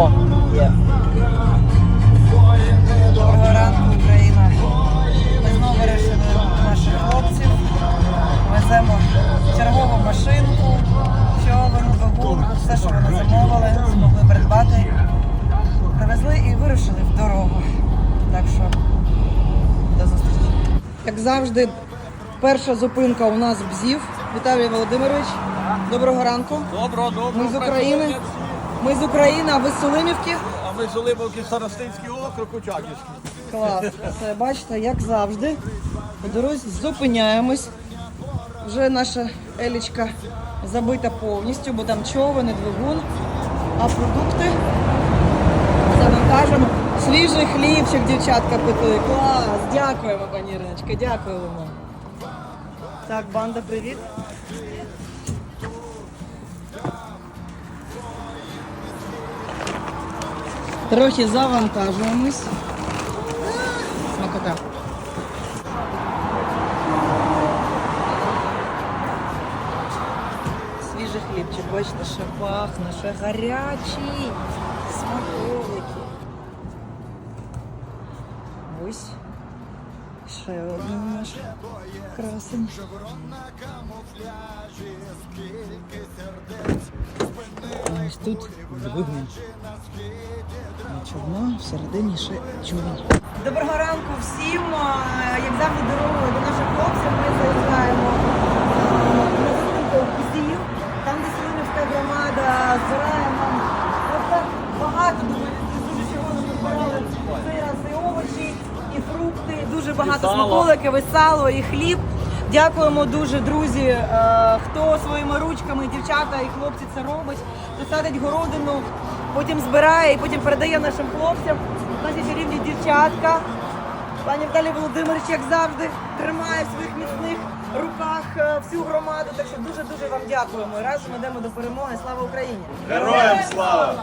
О, є. Доброго ранку, Україна. Ми знову вирішили наших хлопців. Веземо чергову машинку, човен, вагон, все, що вони замовили, змогли придбати. Привезли і вирушили в дорогу. Так що до зустрічі. Як завжди, перша зупинка у нас в БЗІВ. Віталій Володимирович. Доброго ранку. Доброго, доброго. Ми з України. Ми з України, а ви з Солимівки. А ми з Олимовки Старостинський округ Учаківський. Клас. Це бачите, як завжди. По дорозі зупиняємось. Вже наша елічка забита повністю, бо там човен і двигун. А продукти завантажимо. Свіжий хлібчик, дівчатка питали. Клас! Дякуємо, пані Іриночка, дякуємо. Так, банда, привіт. Трохи завантажуємось. Смакота. Свіжий хлібчик, бачите, ще пахне, ще гарячий. Смаколики. Ось. Ще один наш красень. Ось тут двигун. Човно, всередині ще човен. Доброго ранку всім. Як завжди дорогою до наших хлопців ми заїжджаємо на зупинку Кузів. Там, де Селинівська громада збирає нам просто багато дуже дуже чого ми збирали і овочі, і фрукти, дуже багато сало. смаколиків, і сало, і хліб. Дякуємо дуже, друзі, е, хто своїми ручками, дівчата і хлопці це робить, хто садить городину, потім збирає і потім передає нашим хлопцям. Наші чарівні дівчатка. Пані Віталій Володимирович, як завжди, тримає в своїх міцних руках е, всю громаду. Так що дуже-дуже вам дякуємо. Разом йдемо до перемоги. Слава Україні! Героям слава!